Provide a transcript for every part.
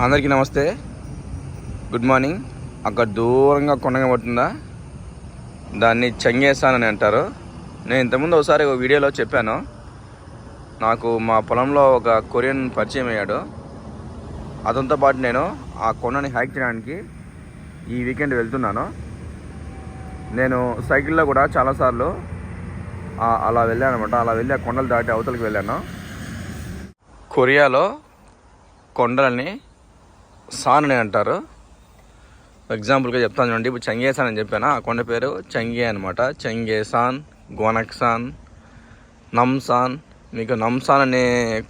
అందరికీ నమస్తే. Good morning అక్కడ దూరంగా కొండగా పడుతుందా దాన్ని చెంగేసానని అంటారు. నేను ఇంతకుముందు ఒకసారి ఒక వీడియోలో చెప్పాను. నాకు మా పొలంలో ఒక కొరియన్ పరిచయం అయ్యాడు. అతనితో పాటు నేను ఆ కొండని హైక్ చేయడానికి ఈ వీకెండ్ వెళ్తున్నాను. నేను సైకిల్లో కూడా చాలాసార్లు అలా వెళ్ళాను అనమాట అలా వెళ్ళి ఆ కొండలు దాటి అవతలకి వెళ్ళాను. కొరియాలో కొండలని సాన్ అని అంటారు. ఎగ్జాంపుల్గా చెప్తాను చూడండి. ఇప్పుడు చంగేసాన్ అని చెప్పాను? ఆ కొండ పేరు చంగే అనమాట చంగేసాన్ గోనక్సాన్ నమ్సాన్ మీకు నమ్సాన్ అనే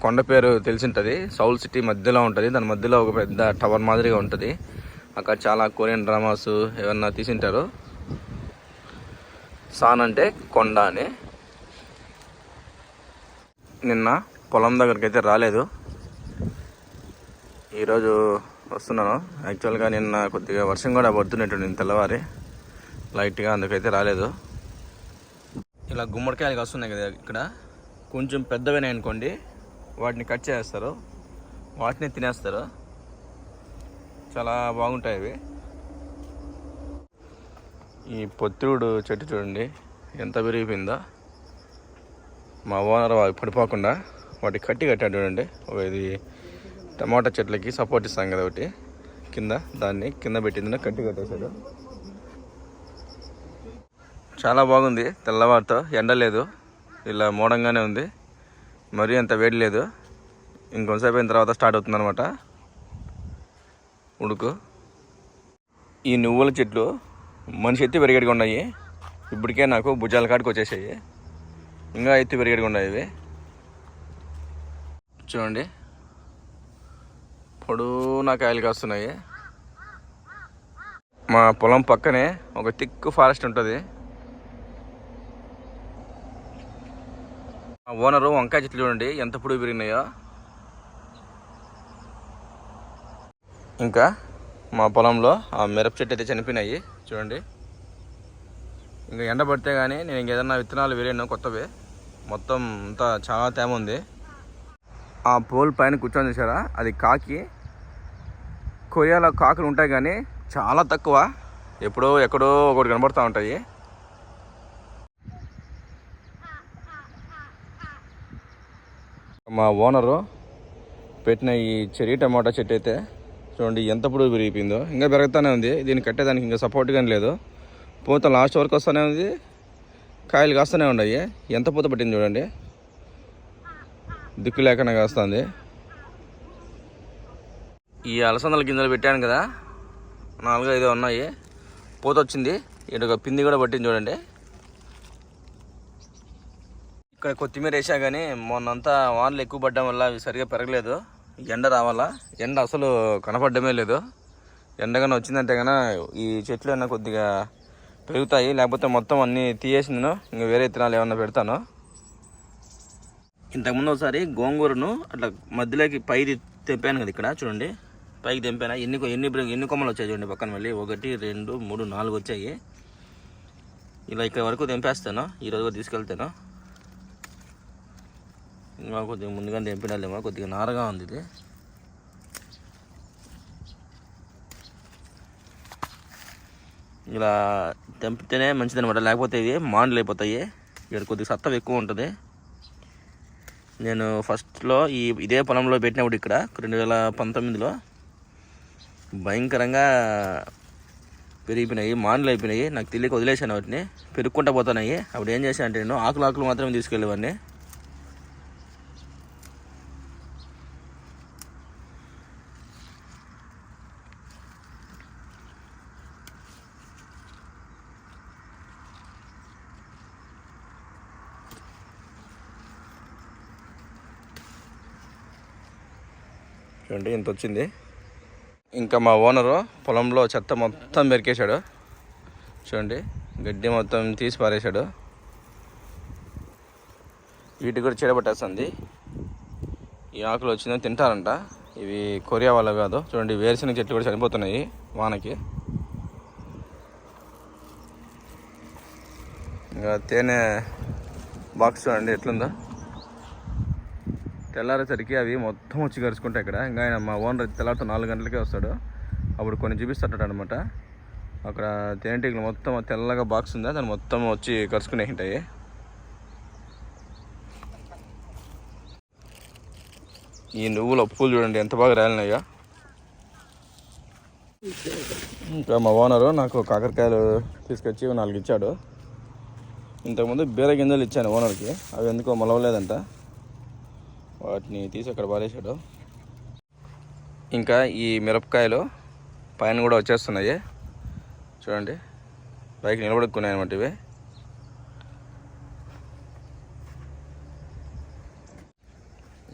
కొండ పేరు తెలిసి ఉంటుంది సౌల్ సిటీ మధ్యలో ఉంటుంది. దాని మధ్యలో ఒక పెద్ద టవర్ మాదిరిగా ఉంటుంది. అక్కడ చాలా కొరియన్ డ్రామాస్ ఏమన్నా తీసింటారు. సాన్ అంటే కొండ అని. నిన్న పొలం దగ్గరికి అయితే రాలేదు. ఈరోజు వస్తున్నాను. యాక్చువల్గా నిన్న కొద్దిగా వర్షం కూడా పడుతున్నట్టు నేను తెల్లవారి. లైట్గా అందుకైతే రాలేదు. ఇలా గుమ్మడికాయలు వస్తున్నాయి కదా ఇక్కడ. కొంచెం పెద్దవినాయి అనుకోండి వాటిని కట్ చేస్తారు. వాటిని తినేస్తారు. చాలా బాగుంటాయి అవి. ఈ పొత్తిరుడు చెట్టు చూడండి ఎంత పెరిగిపోయిందో మా ఓనర్ పడిపోకుండా వాటి కట్టి కట్టాడు చూడండి. ఇది టమాటా చెట్లకి సపోర్ట్ ఇస్తాం కదా ఒకటి. కింద దాన్ని కింద పెట్టింది కట్టి కట్టేశాడు. చాలా బాగుంది తెల్లవారితో ఎండ లేదు. ఇలా మోడంగానే ఉంది. మరీ అంత వేడి లేదు. ఇంకొంతసేపు అయిన తర్వాత స్టార్ట్ అవుతుంది అనమాట ఉడుకు. ఈ నువ్వుల చెట్లు మనిషి ఎత్తి పెరిగేటిగా ఉన్నాయి. ఇప్పటికే నాకు భుజాల కాడికి వచ్చేసాయి. ఇంకా ఎత్తి పెరిగేటిగా ఉన్నాయి ఇవి. చూడండి. పొడవునా కాయలు కాస్తున్నాయి మా పొలం పక్కనే ఒక థిక్ ఫారెస్ట్ ఉంటుంది. మా ఓనరు వంకాయ చెట్లు చూడండి ఎంత పొడుగు పెరిగినాయో. ఇంకా మా పొలంలో ఆ మిరప చెట్టు అయితే చనిపోయినాయి చూడండి. ఇంకా ఎండ పడితే కానీ నేను ఇంకేదన్నా విత్తనాలు వేరేను కొత్తవి. మొత్తం అంతా చాలా తేమ ఉంది. ఆ పోల్ పైన కూర్చొని చూసారా అది కాకి. కొరియాలో కాకులు ఉంటాయి కానీ చాలా తక్కువ. ఎప్పుడో ఎక్కడో ఒకటి కనబడుతూ ఉంటాయి. మా ఓనరు పెట్టిన ఈ చెరీ టమాటా చెట్టు అయితే చూడండి ఎంత పొడవు పెరిగిపోయిందో. ఇంకా పెరుగుతూనే ఉంది. దీన్ని కట్టేదానికి ఇంకా సపోర్ట్ కానీ లేదు. పూత లాస్ట్ వరకు వస్తూనే ఉంది. కాయలు కాస్తూనే ఉన్నాయి. ఎంత పూత పట్టింది చూడండి. దిక్కు లేకుండా కాస్తుంది. ఈ అలసందల గింజలు పెట్టాను కదా నాలుగు ఐదు ఉన్నాయి. పూత వచ్చింది ఇటు ఒక పిండి కూడా పట్టింది చూడండి. ఇక్కడ కొత్తిమీర వేసా కానీ మొన్నంతా వానలు ఎక్కువ పడ్డం వల్ల అవి సరిగా పెరగలేదు. ఎండ రావాలా? ఎండ అసలు కనపడమే లేదు. ఎండగానే వచ్చిందంటే కన్నా ఈ చెట్లు అయినా కొద్దిగా పెరుగుతాయి. లేకపోతే మొత్తం అన్నీ తీయేసిందను. ఇంకా వేరే విత్తనాలు ఏమన్నా పెడతాను. ఇంతకుముందు ఒకసారి గోంగూరను అట్లా మధ్యలోకి పైది తెంపాను కదా ఇక్కడ చూడండి. పైకి తెంపాను? ఎన్ని ఎన్ని ఎన్ని కొమ్మలు వచ్చాయి చూడండి పక్కన మళ్ళీ. ఒకటి రెండు మూడు నాలుగు వచ్చాయి. ఇలా ఇక్కడ వరకు తెంపేస్తాను. ఈరోజు తీసుకెళ్తాను. ఇంకా కొద్దిగా ముందుగా తెంపినాలేమో కొద్దిగా నారగా ఉంది ఇది. ఇలా తెంపితేనే మంచిదనమాట లేకపోతే ఇది మాండ్లు అయిపోతాయి. ఇక్కడ కొద్దిగా సత్తం ఎక్కువ ఉంటుంది. నేను ఫస్ట్లో ఈ ఇదే పొలంలో పెట్టినప్పుడు ఇక్కడ రెండు వేల పంతొమ్మిదిలో భయంకరంగా పెరిగిపోయినాయి మానులు అయిపోయినాయి. నాకు తెలియక వదిలేసాను వాటిని. పెరుక్కుంటా పోతున్నాయి. అప్పుడు ఏం చేశాను అంటే నేను ఆకులు ఆకులు మాత్రమే తీసుకెళ్ళేవాడిని. చూడండి ఇంత వచ్చింది. ఇంకా మా ఓనరు పొలంలో చెత్త మొత్తం పెరికేశాడు. చూడండి గడ్డి మొత్తం తీసి పారేశాడు. వీటికి కూడా చెడబట్టేస్తుంది ఈ ఆకులు వచ్చిందని తింటారంట. ఇవి కొరియా వాళ్ళ కాదు. చూడండి వేరుశనగ చెట్లు కూడా చనిపోతున్నాయి వానకి. ఇంకా తేనె బాక్స్ చూడండి ఎట్లుందో. తెల్లారేసరికి అవి మొత్తం వచ్చి గరుచుకుంటాయి ఇక్కడ. ఇంకా ఆయన మా ఓనర్ తెల్లారితో నాలుగు గంటలకే వస్తాడు. అప్పుడు కొన్ని చూపిస్తాడు అనమాట అక్కడ తేనెటీగలు మొత్తం తెల్లగా బాక్స్ ఉందా? దాన్ని మొత్తం వచ్చి కరుచుకునే ఉంటాయి ఈ నువ్వుల పూలు చూడండి ఎంత బాగా రాలినాయో. ఇంకా మా ఓనరు నాకు కాకరకాయలు తీసుకొచ్చి నాలుగు ఇచ్చాడు. ఇంతకుముందు బీర గింజలు ఇచ్చాను ఓనర్కి. అవి ఎందుకో మొలవలేదంట. వాటిని తీసి అక్కడ పారేశాడు. ఇంకా ఈ మిరపకాయలు పైన కూడా వచ్చేస్తున్నాయి. చూడండి. పైకి నిలబడుకున్నాయి అనమాట ఇవి.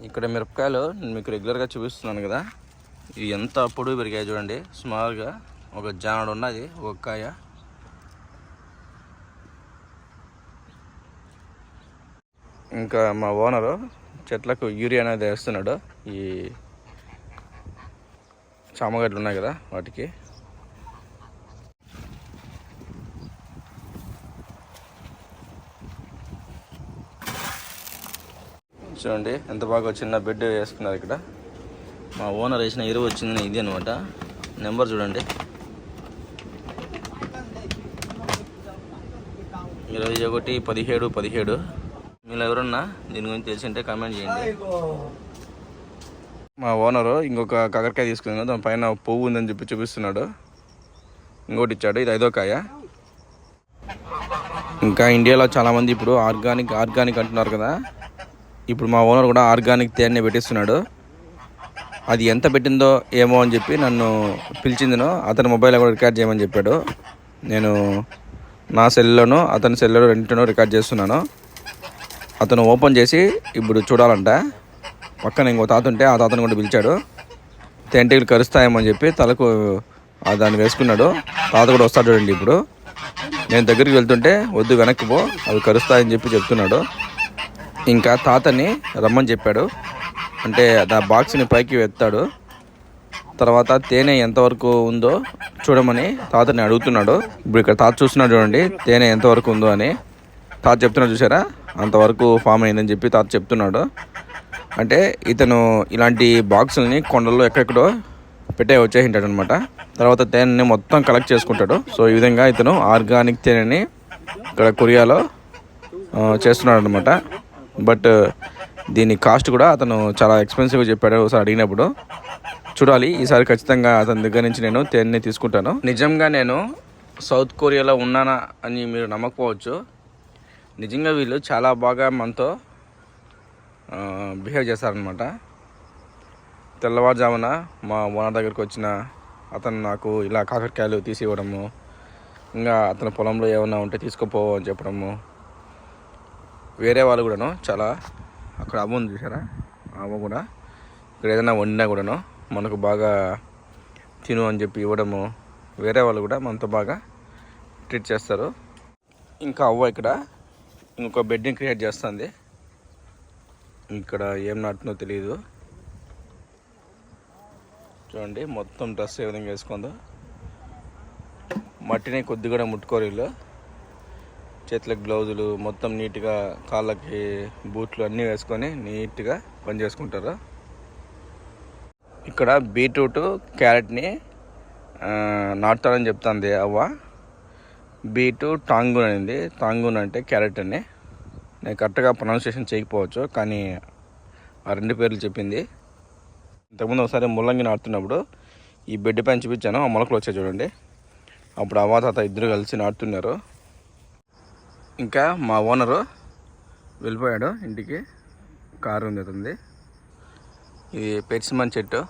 ఇక్కడ మిరపకాయలు నేను మీకు రెగ్యులర్గా చూపిస్తున్నాను కదా. ఇవి ఎంత అప్పుడు పెరిగాయి చూడండి. స్మాల్గా ఒక జానడు ఉన్నది ఒక కాయ. ఇంకా మా ఓనరు చెట్లకు యూరియా అనేది వేస్తున్నాడు. ఈ చామగడ్లు ఉన్నాయి కదా వాటికి. చూడండి ఎంత బాగా చిన్న బెడ్ వేసుకున్నారు ఇక్కడ. మా ఓనర్ వేసిన ఎరువు వచ్చింది ఇది అనమాట నెంబర్ చూడండి. ఇరవై ఒకటి పదిహేడు పదిహేడు. మీరు ఎవరన్నా దీని గురించి తెలిసింటే కామెంట్ చేయండి. మా ఓనరు ఇంకొక కాకరకాయ తీసుకున్నాడు దాని పైన పువ్వు ఉందని చెప్పి చూపిస్తున్నాడు. ఇంకోటి ఇచ్చాడు. ఇది ఐదో కాయ. ఇంకా ఇండియాలో చాలామంది ఇప్పుడు ఆర్గానిక్ ఆర్గానిక్ అంటున్నారు కదా. ఇప్పుడు మా ఓనర్ కూడా ఆర్గానిక్ తేనె పెట్టిస్తున్నాడు. అది ఎంత పెట్టిందో ఏమో అని చెప్పి నన్ను పిలిచిందినో. అతని మొబైల్లో కూడా రికార్డ్ చేయమని చెప్పాడు. నేను నా సెల్లోనూ అతని సెల్లో రెండునో రికార్డ్ చేస్తున్నాను. అతను ఓపెన్ చేసి ఇప్పుడు చూడాలంట. పక్కన ఇంకో తాత ఉంటే ఆ తాతను కూడా పిలిచాడు. తేనెటీగలు కరుస్తాయేమని చెప్పి తలకు ఆ దాన్ని వేసుకున్నాడు. తాత కూడా వస్తాడు చూడండి ఇప్పుడు. నేను దగ్గరికి వెళ్తుంటే వద్దు వెనక్కి పో అవి కరుస్తాయని చెప్పి చెప్తున్నాడు. ఇంకా తాతని రమ్మని చెప్పాడు. అంటే ఆ బాక్స్ని పైకి ఎత్తాడు. తర్వాత తేనె ఎంతవరకు ఉందో చూడమని తాతని అడుగుతున్నాడు. ఇప్పుడు ఇక్కడ తాత చూస్తున్నాడు చూడండి తేనె ఎంతవరకు ఉందో అని. తాత చెప్తున్నాడు చూసారా అంతవరకు ఫామ్ అయిందని చెప్పి తాత చెప్తున్నాడు. అంటే ఇతను ఇలాంటి బాక్సుల్ని కొండల్లో ఎక్కడెక్కడో పెట్టే వచ్చేసింటాడు అనమాట తర్వాత తేనెని మొత్తం కలెక్ట్ చేసుకుంటాడు. సో ఈ విధంగా ఇతను ఆర్గానిక్ తేనెని ఇక్కడ కొరియాలో చేస్తున్నాడు అనమాట బట్ దీని కాస్ట్ కూడా అతను చాలా ఎక్స్పెన్సివ్గా చెప్పాడు ఒకసారి అడిగినప్పుడు. చూడాలి ఈసారి ఖచ్చితంగా అతని దగ్గర నుంచి నేను తేనెని తీసుకుంటాను. నిజంగా నేను సౌత్ కొరియాలో ఉన్నానా అని మీరు నమ్మకపోవచ్చు. నిజంగా వీళ్ళు చాలా బాగా మనతో బిహేవ్ చేశారనమాట తెల్లవారుజామున మా ఓనర్ దగ్గరికి వచ్చిన అతను నాకు ఇలా కాకరకాయలు తీసి ఇవ్వడము ఇంకా అతని పొలంలో ఏమన్నా ఉంటే తీసుకుపోవు అని చెప్పడము వేరే వాళ్ళు కూడాను చాలా అక్కడ అమ్మ ఉంది చూసారా అమ్మ కూడా ఇక్కడ ఏదైనా వండినా కూడాను మనకు బాగా తిను అని చెప్పి ఇవ్వడము వేరే వాళ్ళు కూడా మనతో బాగా ట్రీట్ చేస్తారు. ఇంకా అవ్వ ఇక్కడ ఇంకొక బెడ్ని క్రియేట్ చేస్తుంది. ఇక్కడ ఏం నాటునో తెలియదు చూడండి మొత్తం డ్రెస్ ఏ విధంగా వేసుకుందో. మట్టిని కొద్దిగా కూడా ముట్టుకోరు వీళ్ళు. చేతులకు గ్లౌజులు మొత్తం నీట్గా కాళ్ళకి బూట్లు అన్నీ వేసుకొని నీట్గా పని చేసుకుంటారు. ఇక్కడ బీట్రూట్ క్యారెట్ని నాటుతారని చెప్తుంది అవ్వ. బీటు టాంగూన్ అనేది. టాంగూన్ అంటే క్యారెట్ అని. నేను కరెక్ట్గా ప్రొనౌన్సియేషన్ చేయకపోవచ్చు కానీ ఆ రెండు పేర్లు చెప్పింది. ఇంతకుముందు ఒకసారి ముల్లంగి నాటుతున్నప్పుడు ఈ బెడ్ పైన చూపించాను ఆ మొలకలు వచ్చాయి చూడండి. అప్పుడు అవ్వ తాత ఇద్దరు కలిసి నాటుతున్నారు. ఇంకా మా ఓనరు వెళ్ళిపోయాడు ఇంటికి. కారు ఉంది ఇది పెట్సిమన్ చెట్టు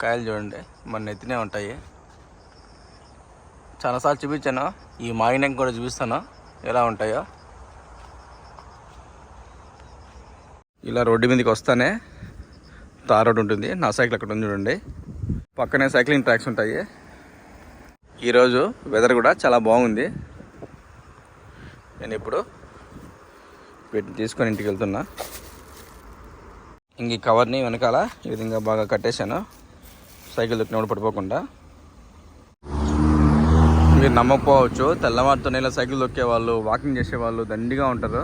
కాయలు చూడండి. మన నెత్తినే ఉంటాయి. చాలాసార్లు చూపించాను. ఈ మాగినకి కూడా చూపిస్తాను. ఎలా ఉంటాయో. ఇలా రోడ్డు మీదకి వస్తానే తార్ రోడ్ ఉంటుంది. నా సైకిల్ అక్కడ ఉంది చూడండి. పక్కనే సైక్లింగ్ ట్రాక్స్ ఉంటాయి. ఈరోజు వెదర్ కూడా చాలా బాగుంది. నేను ఇప్పుడు వీటిని తీసుకొని ఇంటికి వెళ్తున్నా. ఇంక ఈ కవర్ని వెనకాల ఈ విధంగా బాగా కట్టేశాను. సైకిల్ దొక్కినప్పుడు పడిపోకుండా. మీరు నమ్మకపోవచ్చు. తెల్లవారితో నేల సైకిల్ దొక్కేవాళ్ళు వాకింగ్ చేసేవాళ్ళు దండిగా ఉంటారు.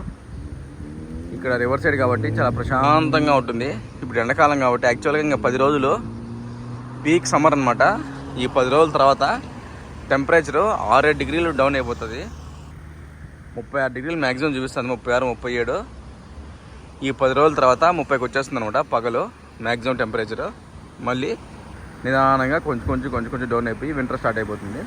ఇక్కడ రివర్ సైడ్ కాబట్టి చాలా ప్రశాంతంగా ఉంటుంది. ఇప్పుడు ఎండాకాలం కాబట్టి యాక్చువల్గా ఇంకా పది రోజులు పీక్ సమ్మర్ అనమాట ఈ పది రోజుల తర్వాత టెంపరేచరు ఆరేడు డిగ్రీలు డౌన్ అయిపోతుంది. ముప్పై ఆరు డిగ్రీలు మ్యాక్సిమం చూపిస్తుంది. ముప్పై ఆరు ముప్పై ఏడు. ఈ పది రోజుల తర్వాత ముప్పైకి వచ్చేస్తుంది అనమాట పగలు మ్యాక్సిమం టెంపరేచరు మళ్ళీ నిదానంగా కొంచెం కొంచెం కొంచెం కొంచెం డౌన్ అయిపోయి వింటర్ స్టార్ట్ అయిపోతుంది.